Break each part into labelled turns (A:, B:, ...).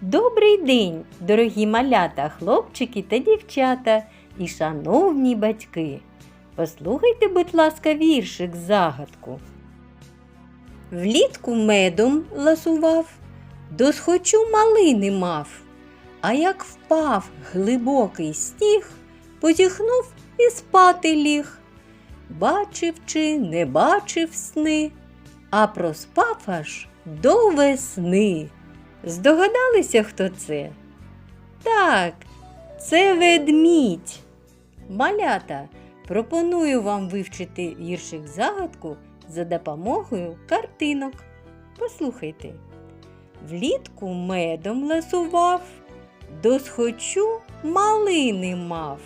A: Добрий день, дорогі малята, хлопчики та дівчата і шановні батьки. Послухайте, будь ласка, віршик загадку. Влітку медом ласував, досхочу малини мав, а як впав глибокий сніг, позіхнув і спати ліг. Бачив чи не бачив сни, а проспав аж до весни. Здогадалися, хто це? Так, це ведмідь. Малята, пропоную вам вивчити віршик загадку за допомогою картинок. Послухайте. Влітку медом ласував, досхочу малини мав,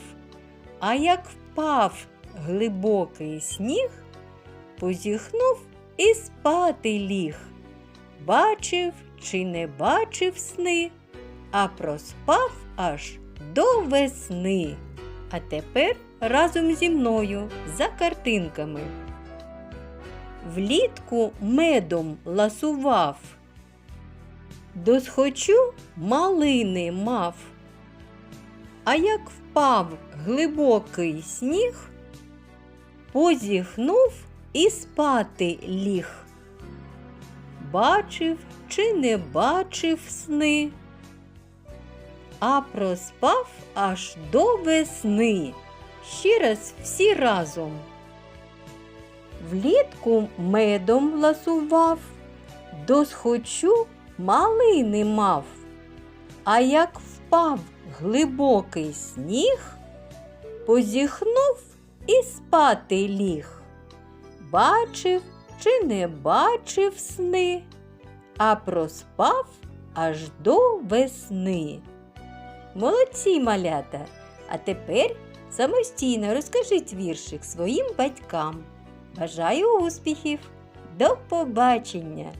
A: а як впав глибокий сніг, позіхнув і спати ліг. Бачив чи не бачив сни, а проспав аж до весни. А тепер разом зі мною за картинками. Влітку медом ласував, досхочу малини мав, а як впав глибокий сніг, позіхнув і спати ліг. Бачив чи не бачив сни, а проспав аж до весни. Ще раз всі разом. Влітку медом ласував, досхочу малини мав, а як впав глибокий сніг, позіхнув і спати ліг. Бачив чи не бачив сни, а проспав аж до весни. Молодці малята! А тепер самостійно розкажіть віршик своїм батькам. Бажаю успіхів! До побачення!